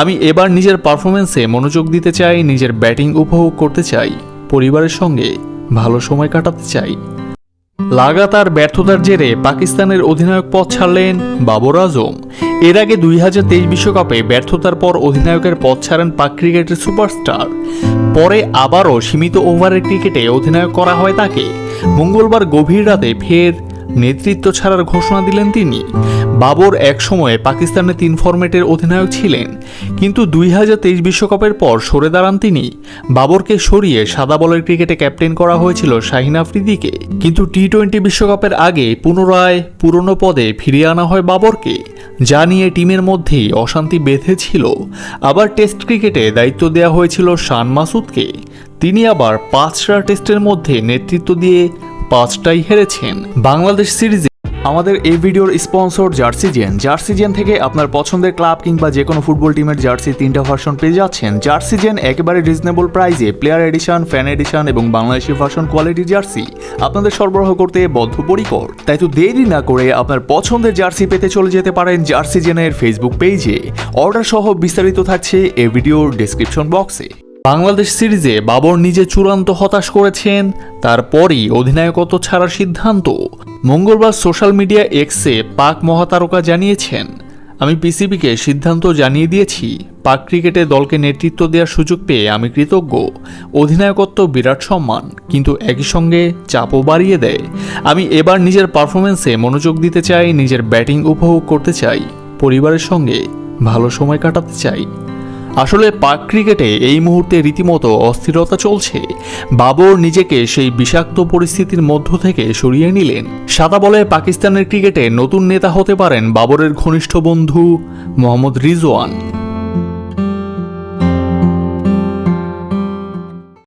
আমি এবার নিজের পারফরমেন্সে মনোযোগ দিতে চাই, নিজের ব্যাটিং উপভোগ করতে চাই, পরিবারের সঙ্গে ভালো সময় কাটাতে চাই। লাগাতার ব্যর্থতার জেরে পাকিস্তানের অধিনায়ক পদ ছাড়লেন বাবর আজম। এর আগে দুই হাজার তেইশ বিশ্বকাপে ব্যর্থতার পর অধিনায়কের পদ ছাড়েন পাক ক্রিকেটের সুপারস্টার। পরে আবারও সীমিত ওভারের ক্রিকেটে অধিনায়ক করা হয় তাকে। মঙ্গলবার গভীর রাতে ফের নেতৃত্ব ছাড়ার ঘোষণা দিলেন তিনি। বাবর একসময়ে পাকিস্তানে তিন ফরম্যাটের অধিনায়ক ছিলেন, কিন্তু দুই হাজার তেইশ বিশ্বকাপের পর সরে দাঁড়ান তিনি। বাবরকে সরিয়ে সাদা বলের ক্রিকেটে ক্যাপ্টেন করা হয়েছিল শাহিন আফ্রিদিকে। কিন্তু টি টোয়েন্টি বিশ্বকাপের আগে পুনরায় পুরনো পদে ফিরিয়ে আনা হয় বাবরকে, যা নিয়ে টিমের মধ্যেই অশান্তি বেঁধেছিল। আবার টেস্ট ক্রিকেটে দায়িত্ব দেওয়া হয়েছিল শান মাসুদকে। তিনি আবার পাঁচটা টেস্টের মধ্যে নেতৃত্ব দিয়ে পাঁচটাই হেরেছেন। বাংলাদেশ সিরিজে আমাদের এই ভিডিওর স্পন্সর জার্সিজেন জার্সিজেন থেকে আপনার পছন্দের ক্লাব কিংবা যে কোনো ফুটবল টিমের জার্সি তিনটা ভার্সন পেয়ে যাচ্ছেন। জার্সি জার্সিজেন একেবারে রিজনেবল প্রাইসে প্লেয়ার এডিশন ফ্যান এডিশন এবং বাংলাদেশি ভার্সন কোয়ালিটি জার্সি আপনাদের সরবরাহ করতে বদ্ধপরিকর। তাই তো দেরি না করে আপনার পছন্দের জার্সি পেতে চলে যেতে পারেন জার্সি জার্সিজেনের ফেসবুক পেজে অর্ডার সহ বিস্তারিত থাকছে এই ভিডিওর ডেসক্রিপশন বক্সে বাংলাদেশ সিরিজে বাবর নিজে চূড়ান্ত হতাশ করেছেন, তারপরই অধিনায়কত্ব ছাড়ার সিদ্ধান্ত। মঙ্গলবার সোশ্যাল মিডিয়া এক্সে পাক মহাতারকা জানিয়েছেন, আমি পিসিবিকে সিদ্ধান্ত জানিয়ে দিয়েছি। পাক ক্রিকেটে দলকে নেতৃত্ব দেওয়ার সুযোগ পেয়ে আমি কৃতজ্ঞ। অধিনায়কত্ব বিরাট সম্মান, কিন্তু একই সঙ্গে চাপও বাড়িয়ে দেয়। আমি এবার নিজের পারফরমেন্সে মনোযোগ দিতে চাই, নিজের ব্যাটিং উপভোগ করতে চাই, পরিবারের সঙ্গে ভালো সময় কাটাতে চাই। আসলে পাক ক্রিকেটে এই মুহূর্তে রীতিমতো অস্থিরতা চলছে। বাবর নিজেকে সেই বিষাক্ত পরিস্থিতির মধ্য থেকে সরিয়ে নিলেন। সাদা বলে পাকিস্তানের ক্রিকেটে নতুন নেতা হতে পারেন বাবরের ঘনিষ্ঠ বন্ধু মোহাম্মদ রিজওয়ান।